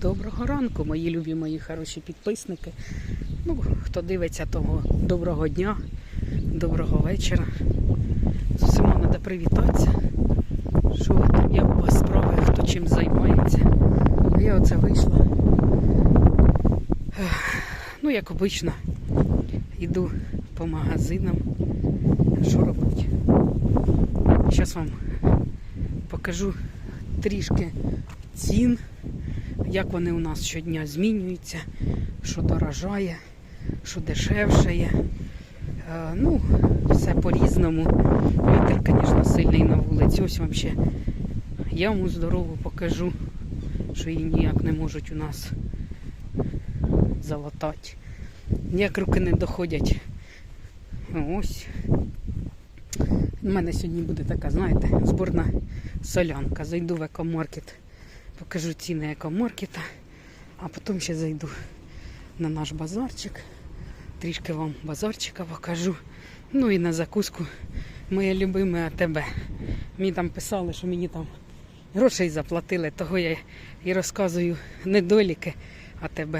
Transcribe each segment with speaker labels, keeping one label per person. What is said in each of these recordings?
Speaker 1: Доброго ранку, мої любі, мої хороші підписники. Ну, хто дивиться, того доброго дня, доброго вечора. З усіма треба привітатися. Що ви там, як у вас справи, хто чим займається. Я оце вийшла. Ну, як обично, йду по магазинам. Що робити? Зараз вам покажу трішки цін, як вони у нас щодня змінюються, що дорожає, що дешевшає. Е, ну, все по-різному. Вітер, звісно, сильний на вулиці. Ось вам ще яму здорову покажу, що її ніяк не можуть у нас залатати. Ніяк руки не доходять. Ось. У мене сьогодні буде така, знаєте, зборна солянка. Зайду в екомаркет, покажу ціни екомаркета, а потім ще зайду на наш базарчик. Трішки вам базарчика покажу. Ну і на закуску моє любиме АТБ. Мені там писали, що мені там грошей заплатили, того я і розказую недоліки АТБ.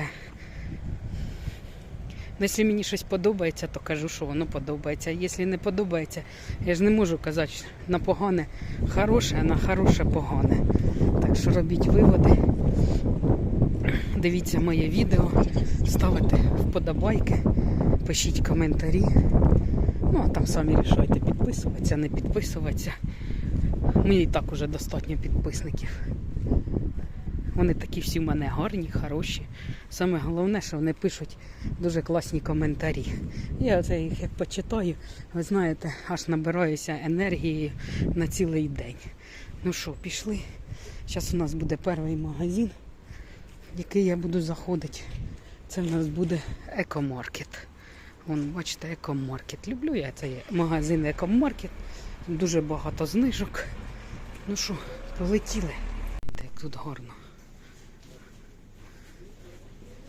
Speaker 1: Ну, якщо мені щось подобається, то кажу, що воно подобається. Якщо не подобається, я ж не можу казати на погане хороше, а на хороше погане. Так що робіть виводи. Дивіться моє відео, ставите вподобайки, пишіть коментарі. Ну, а там самі рішайте, підписуватися, не підписуватися. Мені і так уже достатньо підписників. Вони такі всі в мене гарні, хороші. Саме головне, що вони пишуть дуже класні коментарі. Я це їх як почитаю, ви знаєте, аж набираюся енергією на цілий день. Ну що, пішли. Зараз у нас буде перший магазин, в який я буду заходити. Це в нас буде екомаркет. Вон, бачите, екомаркет. Люблю я цей магазин екомаркет. Дуже багато знижок. Ну що, полетіли. Як тут гарно.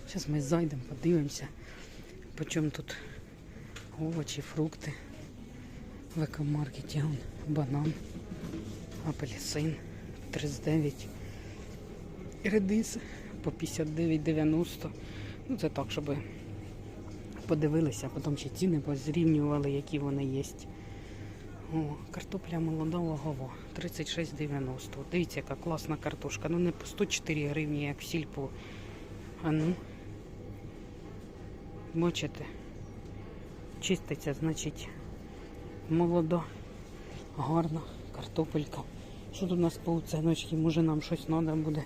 Speaker 1: Зараз ми зайдемо, подивимося, по чому тут овочі, фрукти. В екомаркеті он, банан, апельсин 39, редис по 59,90. Ну це так, щоб подивилися, а потім ще ціни позрівнювали, які вони є. О, картопля молода логова 36,90. Дивіться, яка класна картошка. Ну не по 104 гривні, як в сільпо. А ну. Бачите? Чиститься, значить, молодо, гарна картопелька. Що тут у нас по оценочці? Може нам щось треба буде.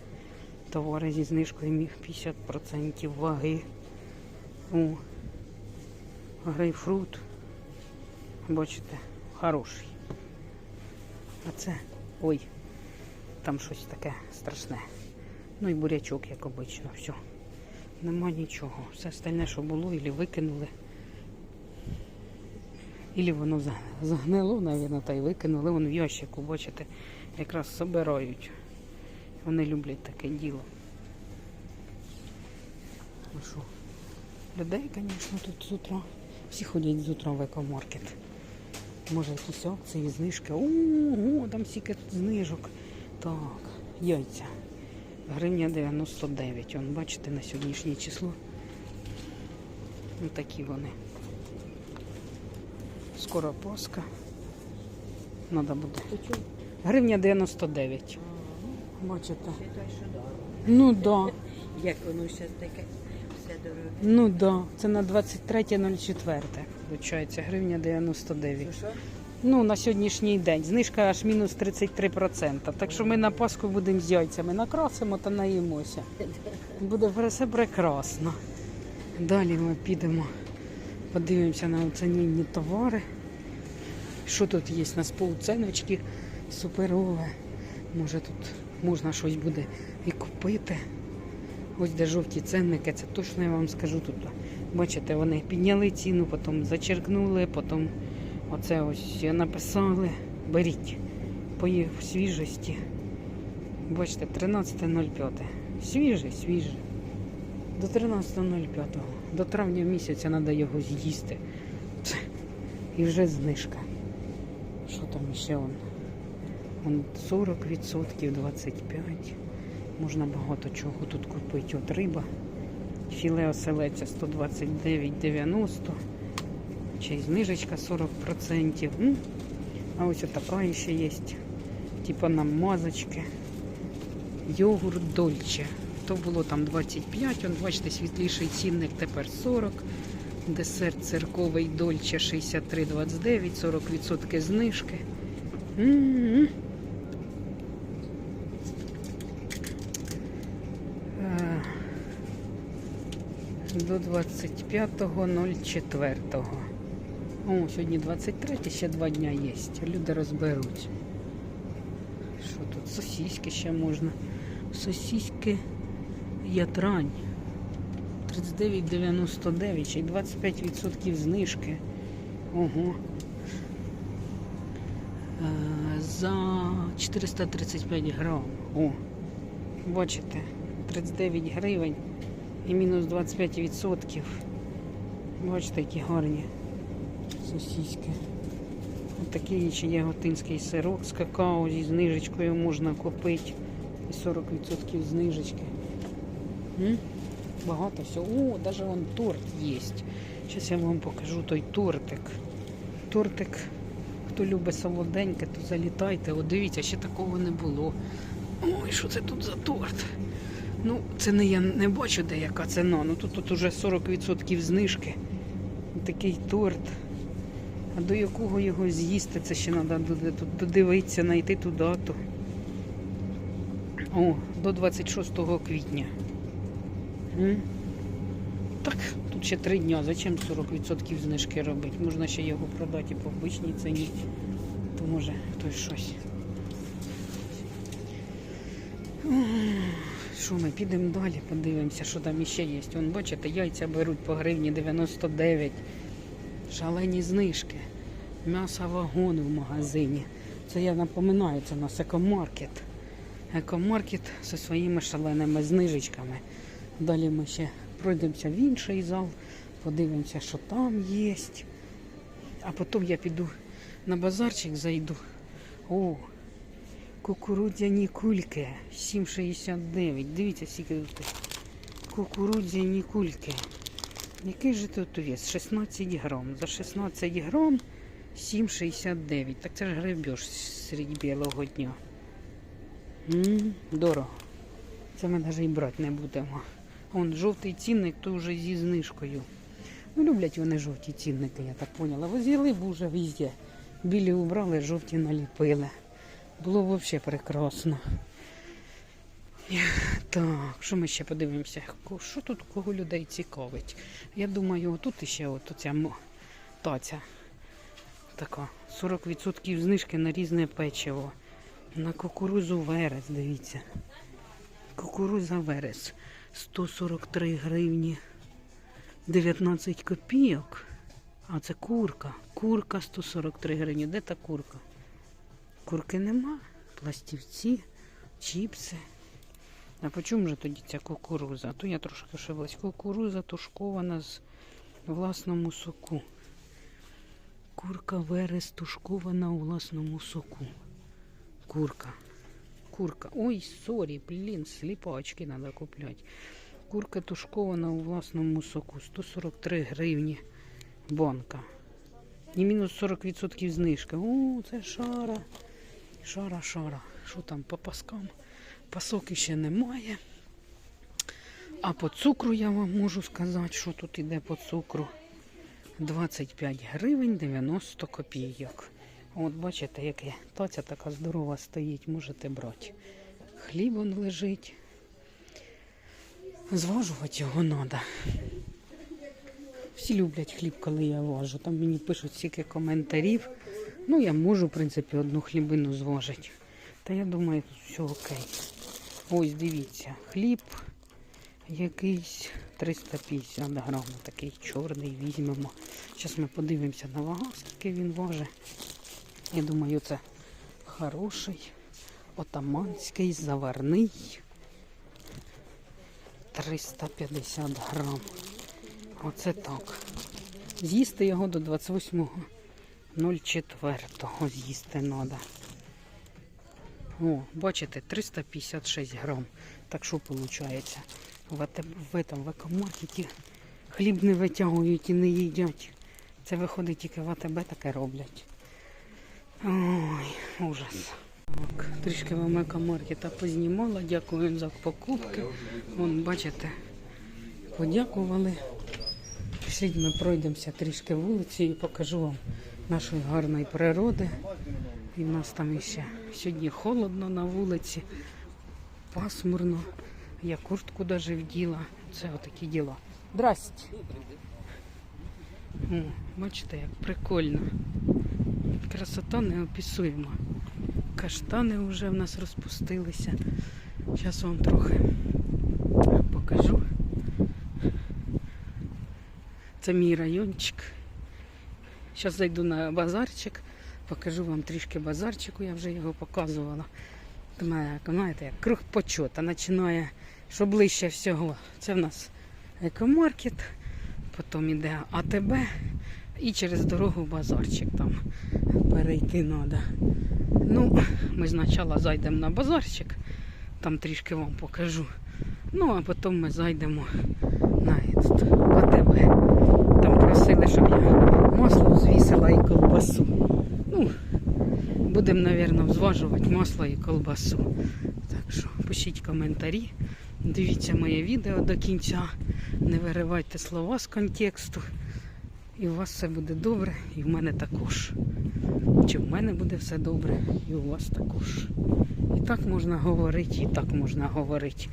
Speaker 1: Товари зі знижкою міг 50% ваги. О, грейпфрут. Бачите, хороший. А це, ой, там щось таке страшне. Ну і бурячок, як обично, все. Нема нічого. Все остальне, що було, ілі викинули. Ілі воно загнило, навіть, та й викинули. Вон в ящику, бачите, якраз собирають. Вони люблять таке діло. Ну що, людей, звісно, тут з утра. Всі ходять з утра в екомаркет. Може якісь акції, знижки. Ого, там стільки знижок. Так, яйця. Гривня 99. Вон, бачите, на сьогоднішнє число. Ну такі вони. Скоро Пасха. Надо буде. Гривня 99. Бачите? Ну да.
Speaker 2: Як воно ще таке все дороге.
Speaker 1: Ну да. Це на 23.04. Виходить, гривня 99.
Speaker 2: Що, що?
Speaker 1: Ну, на сьогоднішній день. Знижка аж мінус 33%. Так що ми на Пасху будемо з яйцями накрасимо та наїмося. Буде все прекрасно. Далі ми підемо, подивимося на оцінені товари. Що тут є у нас по оціночці суперове. Може тут можна щось буде і купити. Ось де жовті ценники, це точно я вам скажу тут. Бачите, вони підняли ціну, потім зачеркнули, потім оце ось написали. Беріть по їх свіжості. Бачите, 13.05. Свіжий, свіжий. До 13.05. До травня місяця треба його з'їсти. І вже знижка. Що там ще он? Он 40%, 25%. Можна багато чого тут купити. От риба. Філе оселеця 129,90. Чи знижечка 40%. М? А ось така ще є. Типа намазочки. Йогурт Дольче. То було там 25, он, бачите, світліший цінник тепер 40. Десерт цирковий Дольче 63,29, 40% знижки. М-м-м. Е, До 25.04. О, сьогодні 23, ще два дня є. Люди розберуть. Що тут? Сосіски ще можна. Сосіски ятрань. 39,99 ще й 25% знижки. Ого. Е, За 435 грам. О, бачите, 39 гривень і мінус 25%. Бачите, які гарні сосіски. Такий ще є готинський сирок з какао зі знижечкою можна купити. І 40% знижечки. М? Багато всього. О, навіть вон торт є. Зараз я вам покажу той тортик. Тортик, хто любить солоденьке, то залітайте. О, дивіться, ще такого не було. Ой, що це тут за торт? Ну, ціни я не бачу, де яка ціна. Ну тут, тут уже 40% знижки. Такий торт. А до якого його з'їсти, це ще треба додивитися, знайти ту дату. О, до 26 квітня. М? Так, тут ще три дня. Зачем 40% знижки робити? Можна ще його продати по обичній ціні. То може хтось щось. Що ми підемо далі, подивимося, що там іще є. Вон, бачите, яйця беруть по гривні 99. Шалені знижки. М'ясо вагон в магазині. Це я напоминаю, це у нас екомаркет. Екомаркет зі своїми шаленими знижечками. Далі ми ще пройдемося в інший зал, подивимося, що там є. А потім я піду на базарчик, зайду. О, кукурудзяні кульки 7,69. Дивіться, скільки тут. Кукурудзяні кульки. Який же тут вес? 16 грам. За 16 грам 7,69. Так це ж гребеж серед білого дня. М, Дорого. Це ми навіть і брати не будемо. Вон жовтий цінник, то вже зі знижкою. Ну, люблять вони жовті цінники, я так поняла. Возили б уже везде. Білі убрали, жовті наліпили. Було взагалі прекрасно. Так, що ми ще подивимося? Що тут кого людей цікавить? Я думаю, тут ще от оця таця. Така. 40% знижки на різне печиво. На кукурузу верес, дивіться. Кукуруза верес 143 гривні 19 копійок. А це курка. Курка 143 гривні. Де та курка? Курки нема. Пластівці, чіпси. А по чому же тоді ця кукуруза? То я трошки ошиблась. Кукуруза тушкована з власному соку. Курка верес тушкована у власному соку. Курка. Курка. Ой, сорі, блін, сліпачки треба купляти. Курка тушкована у власному соку. 143 гривні банка. І мінус 40% знижка. О, це шара. Шара, шара. Що там по паскам? Пасок ще немає. А по цукру я вам можу сказати, що тут іде по цукру. 25 гривень 90 копійок. От бачите, яке таця така здорова стоїть, можете брати. Хліб он лежить. Зважувати його треба. Всі люблять хліб, коли я важу. Там мені пишуть стільки коментарів. Ну, я можу, в принципі, одну хлібину зважити. Та я думаю, тут все окей. Ось дивіться, хліб якийсь 350 грам, такий чорний візьмемо. Зараз ми подивимося на вагу, скільки він важить. Я думаю, це хороший, отаманський, заварний. 350 грам. Оце так. З'їсти його до 28.04 з'їсти треба. О, бачите, 356 грам. Так що виходить? В, в, этом, в хліб не витягують і не їдять. Це виходить тільки в АТБ таке роблять. Ой, ужас. Так, трішки вам екомаркета познімала. Дякую за покупки. Вон, бачите, подякували. Пішліть ми пройдемося трішки вулицею, покажу вам нашої гарної природи. І в нас там іще сьогодні холодно на вулиці, пасмурно. Я куртку даже вділа. Це отакі діла. Здрасте. О, бачите, як прикольно. Красота неописуєма. Каштани вже в нас розпустилися. Зараз вам трохи покажу. Це мій райончик. Зараз зайду на базарчик, покажу вам трішки базарчику, я вже його показувала. Знаєте, як круг почота починає, що ближче всього. Це в нас екомаркет, потім іде АТБ і через дорогу базарчик там перейти треба. Ну, ми спочатку зайдемо на базарчик, там трішки вам покажу. Ну, а потім ми зайдемо на АТБ. Там просили, щоб я масло звісила і колбасу. Ну, будемо, мабуть, зважувати масло і колбасу. Так що пишіть коментарі, дивіться моє відео до кінця, не виривайте слова з контексту. І у вас все буде добре, і в мене також. Чи в мене буде все добре, і у вас також. І так можна говорити, і так можна говорити.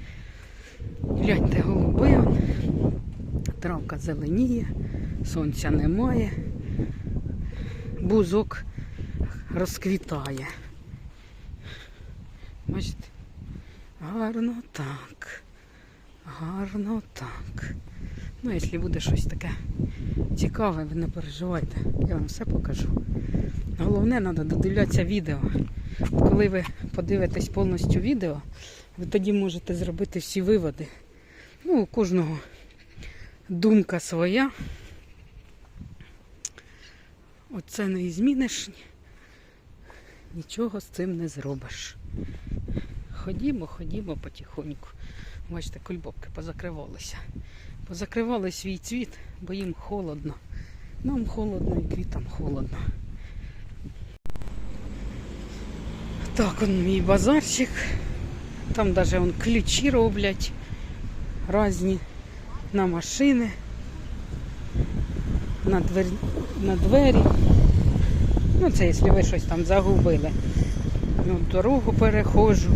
Speaker 1: Гляньте, голуби, травка зеленіє, сонця немає, бузок розквітає. Бачите? Гарно так. Гарно так. Ну, якщо буде щось таке цікаве, ви не переживайте, я вам все покажу. Головне, треба додивлятися відео. Коли ви подивитесь повністю відео, ви тоді можете зробити всі виводи. Ну, у кожного думка своя. Оце не зміниш, нічого з цим не зробиш. Ходімо, ходімо потихоньку. Бачите, кульбобки позакривалися. Позакривали свій цвіт, бо їм холодно. Нам холодно і квітам холодно. Так, он мій базарчик. Там навіть он ключі роблять різні на машини, на двері, на двері. Ну, це якщо ви щось там загубили. Ну, дорогу перехожу.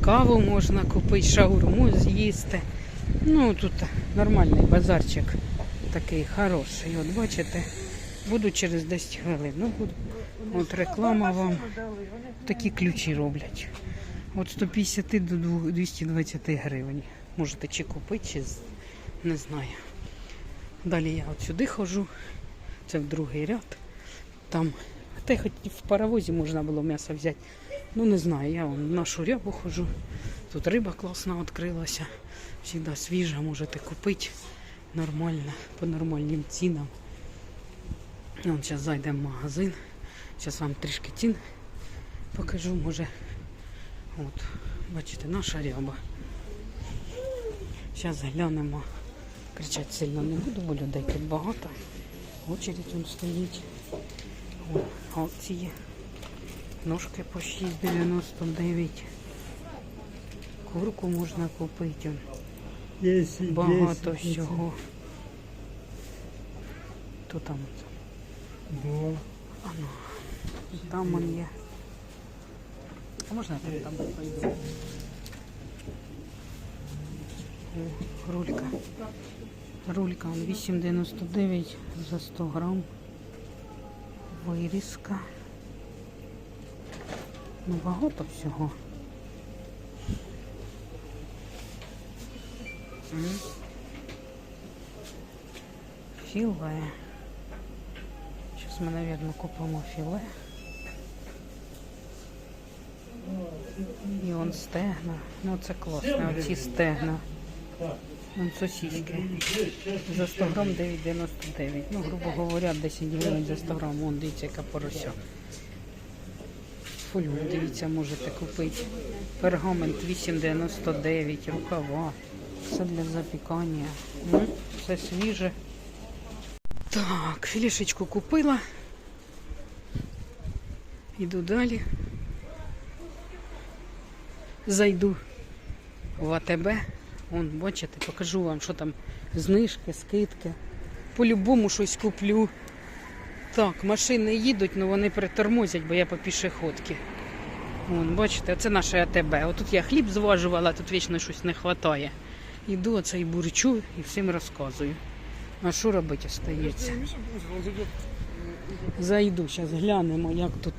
Speaker 1: Каву можна купити, шаурму з'їсти. Ну, тут нормальний базарчик такий хороший. От бачите, буду через 10 хвилин. Ну, буду. От реклама вам. Такі ключі роблять. От 150 до 220 гривень. Можете чи купити, чи не знаю. Далі я от сюди ходжу. Це в другий ряд. Там, та хоч в паровозі можна було м'ясо взяти. Ну не знаю, я вон на шурябу ходжу. Тут риба класна відкрилася. Всегда свіжа, можете купити нормально, по нормальним цінам. Вон зараз зайдемо в магазин. Зараз вам трішки цін покажу, може. От, бачите, наша ряба. Зараз глянемо. Кричати сильно не буду, бо людей тут багато. Очередь он стоїть. О, акції. Ножки по 6,99. Курку можна купити. Багато
Speaker 3: 10,
Speaker 1: всього. То там,
Speaker 3: Два.
Speaker 1: там он є. А можна я там пойду? Рулька. Рулька 8,99 за 100 грам. Вирізка. Ну, багато всього. Філе. Зараз ми, мабуть, купимо філе. І он стегна. Ну це класно, оці стегна. Вон сосиски. За 100 грам 9,99. Ну, грубо говоря, 10 гривень за 100 грам. Вон, дивіться, яка порося. фольгу, дивіться, можете купити. Пергамент 8,99, рукава. Все для запікання. М, Все свіже. Так, філішечку купила. Іду далі. Зайду в АТБ. Вон, бачите, покажу вам, що там знижки, скидки. По-любому щось куплю. Так, машини їдуть, але вони притормозять, бо я по пішоходці. Вон, бачите, це наше АТБ. Отут я хліб зважувала, тут вічно щось не вистачає. Іду і бурчу і всім розказую. А що робити остається? Зайду, зараз глянемо, як тут,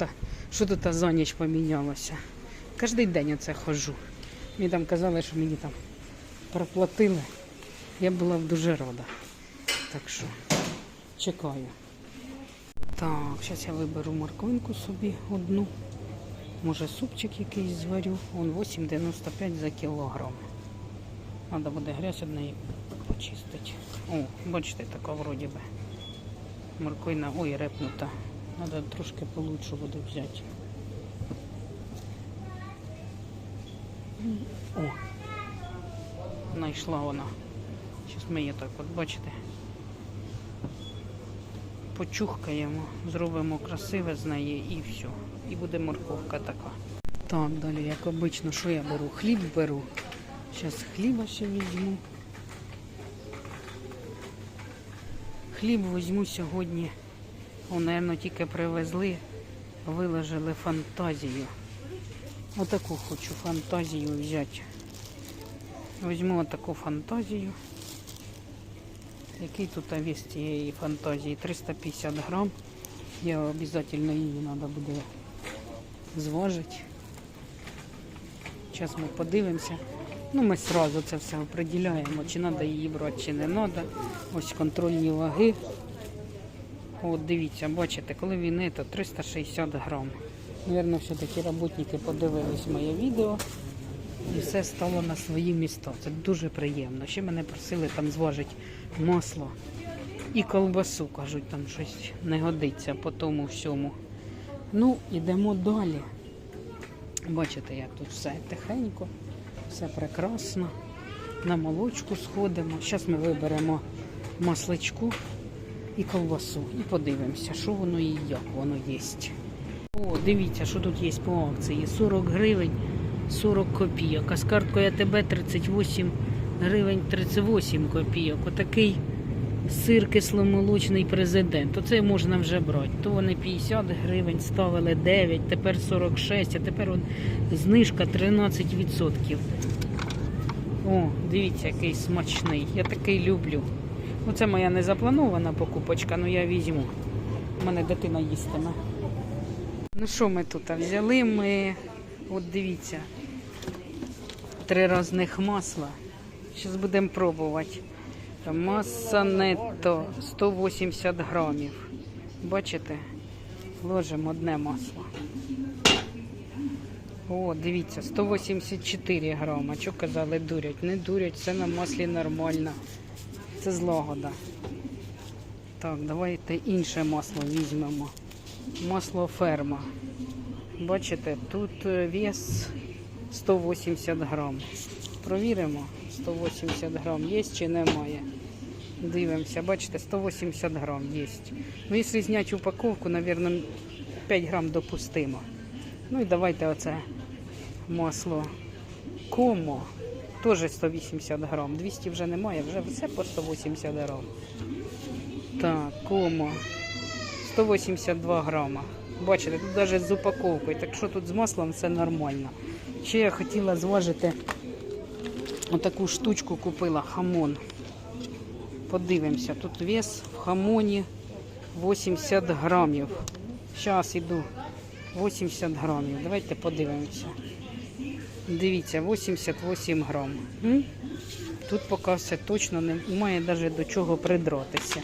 Speaker 1: що тут за ніч помінялося. Кожен день оце ходжу. Мені там казали, що мені там проплатили. Я була дуже рада. Так що чекаю. Так, зараз я виберу морквинку собі одну. Може супчик якийсь зварю. Он 8,95 за кілограм. Треба буде грязь однієї почистити. О, бачите, така вроді би. Морквина, ой, репнута. Треба трошки получше буде взяти. О, знайшла вона. Зараз ми її так от, бачите. Почухкаємо, зробимо красиве з неї і все. І буде морковка така. Так, далі, як обично, що я беру? Хліб беру. Зараз хліба ще візьму. Хліб візьму сьогодні. О, напевно, тільки привезли, виложили фантазію. Отаку хочу фантазію взяти. Візьму отаку фантазію. Який тут вес цієї фантазії? 350 грам. Я обов'язково її треба буде зважити. Зараз ми подивимося. Ну, ми одразу це все определяємо, чи треба її брати, чи не треба. Ось контрольні ваги. От дивіться, бачите, коли він це 360 грам. Навірно, все-таки роботники подивились моє відео і все стало на свої міста. Це дуже приємно. Ще мене просили там зважити масло і колбасу. Кажуть, там щось не годиться по тому всьому. Ну, йдемо далі. Бачите, як тут все тихенько, все прекрасно. На молочку сходимо. Зараз ми виберемо масличку і колбасу. І подивимося, що воно і як воно є. О, дивіться, що тут є по акції. 40 гривень 40 копійок. А з карткою АТБ 38 гривень 38 копійок. Отакий сир кисломолочний президент. Оце можна вже брати. То вони 50 гривень ставили 9, тепер 46, а тепер от знижка 13%. О, дивіться, який смачний. Я такий люблю. Оце моя незапланована покупочка, але я візьму. У мене дитина їстиме. Ну що ми тут взяли? Ми, от дивіться, три різних масла. Зараз будемо пробувати. Маса нетто 180 грамів. Бачите? Ложимо одне масло. О, дивіться, 184 грама. Що казали, дурять? Не дурять, все на маслі нормально. Це злагода. Так, давайте інше масло візьмемо. Масло ферма. Бачите, тут е, вес 180 грам. Провіримо, 180 грам є чи немає. Дивимося, бачите, 180 грам є. Ну, якщо зняти упаковку, мабуть, 5 грам допустимо. Ну і давайте оце масло комо. Теж 180 грам. 200 вже немає, вже все по 180 грам. Так, комо. 182 грама. Бачите, тут навіть з упаковкою. Так що тут з маслом все нормально. Ще я хотіла зважити отаку штучку купила хамон. Подивимося, тут вес в хамоні 80 грамів. Зараз іду 80 грамів. Давайте подивимося. Дивіться, 88 грам. Тут поки все точно немає навіть до чого придратися.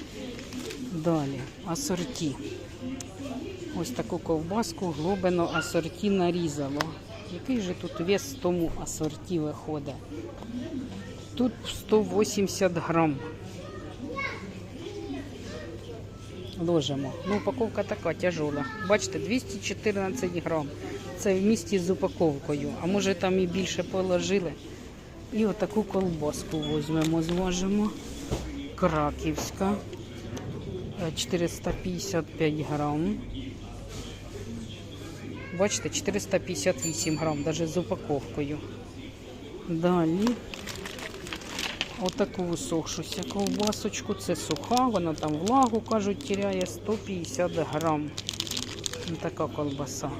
Speaker 1: Далі, асорті. Ось таку ковбаску глобино асорті нарізало. Який же тут вес тому асорті виходить? Тут 180 грам. Ложимо. Ну, упаковка така тяжола. Бачите, 214 грам. це в місті з упаковкою, а може там і більше положили. І отаку колбаску візьмемо, зважимо. Краківська. Е, 455 грам. Бачите, 458 грам, навіть з упаковкою. Далі. Отаку висохшуся ковбасочку. Це суха, вона там влагу, кажуть, тіряє 150 грам. Така колбаса.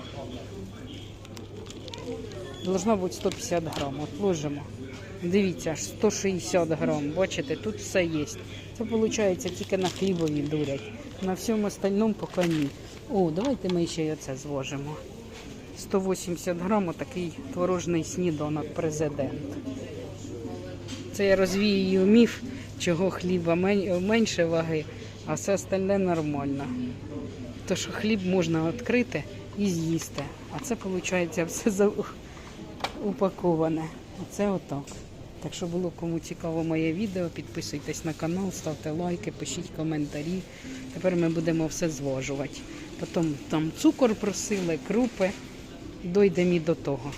Speaker 1: Должна бути 150 грам. От ложимо. Дивіться, аж 160 грам. Бачите, тут все є. Це виходить тільки на хлібові дурять. На всьому остальному поки ні. О, давайте ми ще й оце зважимо. 180 грам такий творожний сніданок президент. Це я розвію міф, чого хліба менше ваги, а все остальне нормально. То, що хліб можна відкрити і з'їсти. А це виходить все упаковане. Оце отак. Так що було кому цікаво моє відео, підписуйтесь на канал, ставте лайки, пишіть коментарі. Тепер ми будемо все зважувати. Потім там цукор просили, крупи. Дойдемо і до того.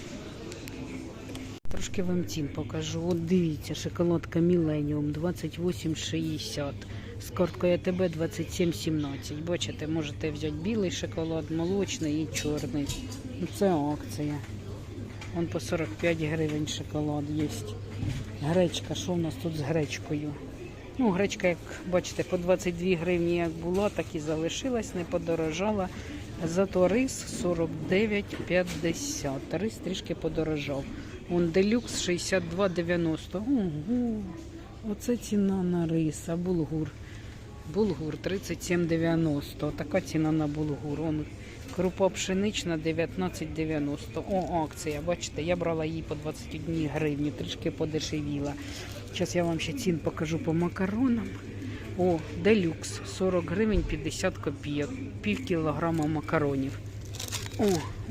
Speaker 1: Трошки вам цін покажу. От дивіться, шоколадка Millennium 28,60. З карткою АТБ 27,17. Бачите, можете взяти білий шоколад, молочний і чорний. Ну, Це акція. Вон по 45 гривень шоколад є. Гречка, що у нас тут з гречкою? Ну, гречка, як бачите, по 22 гривні як була, так і залишилась, не подорожала. Зато рис 49,50. Рис трішки подорожав. Вон делюкс 62,90. Ого, оце ціна на рис, а булгур. Булгур 37,90. Така ціна на булгур. Вон крупа пшенична 19,90. О, акція. Бачите, я брала її по 21 гривні, трішки подешевіла. Зараз я вам ще цін покажу по макаронам. О, делюкс 40 гривень 50 копійок, пів кілограма макаронів. О,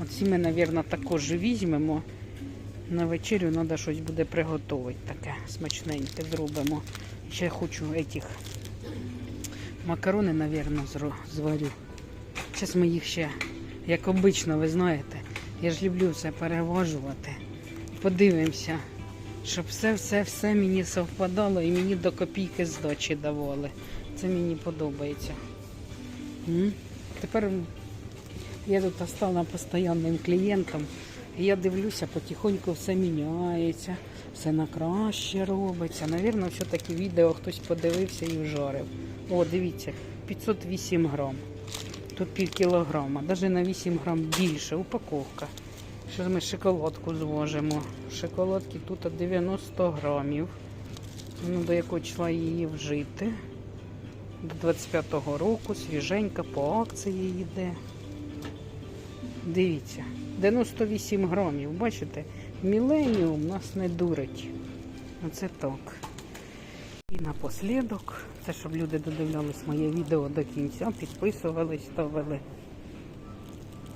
Speaker 1: оці ми, мабуть, також візьмемо. На вечерю треба щось буде приготувати таке смачненьке зробимо. Ще хочу этих макарони, мабуть, зварю. Зараз ми їх ще, як обично, ви знаєте, я ж люблю все переважувати. Подивимося, щоб все-все-все мені совпадало і мені до копійки здачі давали. Це мені подобається. Тепер я тут стала постійним клієнтом. І я дивлюся, потихоньку все міняється, все на краще робиться. Навірно, все-таки відео хтось подивився і вжарив. О, дивіться, 508 грам. Тут пів кілограма, навіть на 8 грам більше упаковка. Що ми шоколадку зважимо. Шоколадки тут 90 грамів. Ну, до якого числа її вжити. До 25-го року, свіженька по акції йде. Дивіться, 98 грамів, бачите? Міленіум нас не дурить. Оце так. І напослідок, це щоб люди додивлялись моє відео до кінця, підписувались, ставили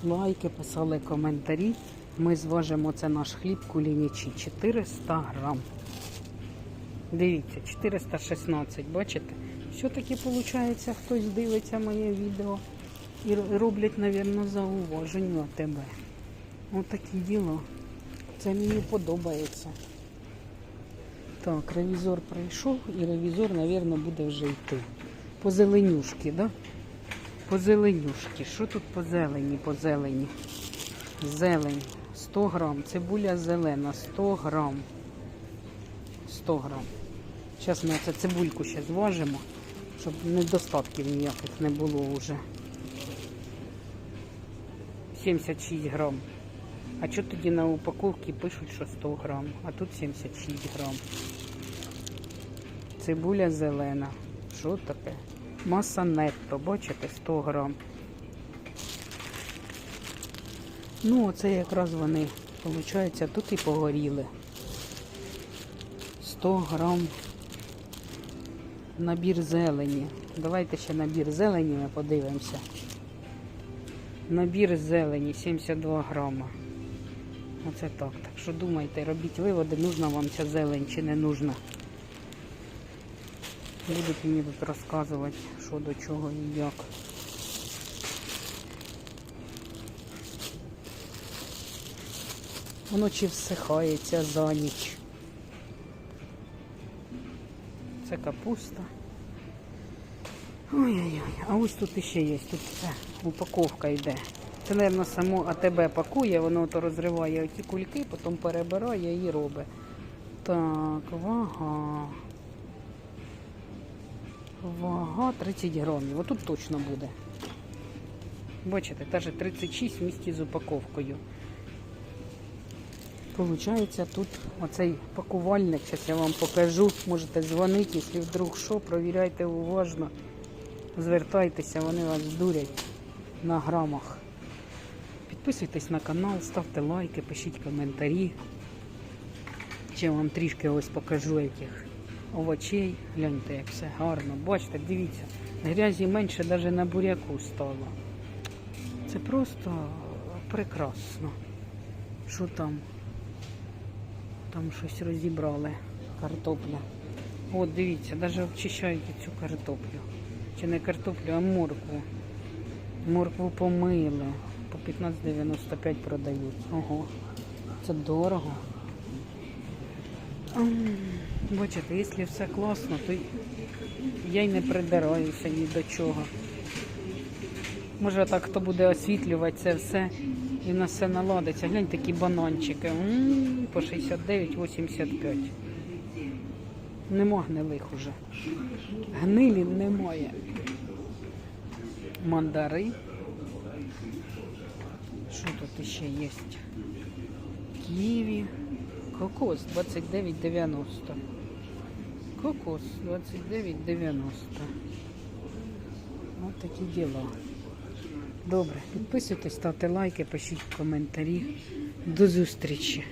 Speaker 1: лайки, писали коментарі. Ми зважимо це наш хліб кулінічі 400 грам. Дивіться, 416, бачите? Все-таки виходить, хтось дивиться моє відео і роблять, мабуть, зауваження тебе. Отаке діло. Це мені подобається. Так, ревізор прийшов і ревізор, мабуть, буде вже йти. По зеленюшки, да? По зеленюшки. Що тут по зелені, по зелені? Зелень 100 грам. Цибуля зелена 100 грам. 100 грам. Зараз ми це цибульку ще зважимо, щоб недостатків ніяких не було вже. 76 грам. А що тоді на упаковці пишуть, що 100 грам, а тут 76 грам. Цибуля зелена. Що таке? Маса нетто, бачите, 100 грам. Ну, оце якраз вони, виходить, тут і погоріли. 100 грам набір зелені. Давайте ще набір зелені ми подивимося. Набір зелені 72 грама. Оце так. Так що думайте, робіть виводи, нужна вам ця зелень чи не нужна. Будуть мені тут розказувати, що до чого і як. Воно чи всихається за ніч. Це капуста. Ой-ой-ой, а ось тут іще є, тут це упаковка йде. Це, мабуть, само АТБ пакує, воно то розриває оті кульки, потім перебирає і робить. Так, вага. Вага 30 грамів. Отут точно буде. Бачите, теж 36 в місті з упаковкою. Получається, тут оцей пакувальник, зараз я вам покажу. Можете дзвонити, якщо вдруг що, провіряйте уважно. Звертайтеся, вони вас дурять на грамах. Підписуйтесь на канал, ставте лайки, пишіть коментарі. Ще вам трішки ось покажу яких овочей. Гляньте, як все гарно. Бачите, дивіться, грязі менше навіть на буряку стало. Це просто прекрасно. Що там? Там щось розібрали. Картопля. От дивіться, навіть обчищають цю картоплю. Чи не картоплю, а моркву. Моркву помили. По 15,95 продають. Ого. Це дорого. Бачите, якщо все класно, то я й не придираюся ні до чого. Може так хто буде освітлювати це все і на все наладиться. Глянь такі бананчики. М, По 69,85. Нема гнилих уже. Гнилі немає. Мандари. Що тут ще є? Ківі. Кокос 29,90. Кокос 29,90. Ось такі діла. Добре, підписуйтесь, ставте лайки, пишіть коментарі. До зустрічі!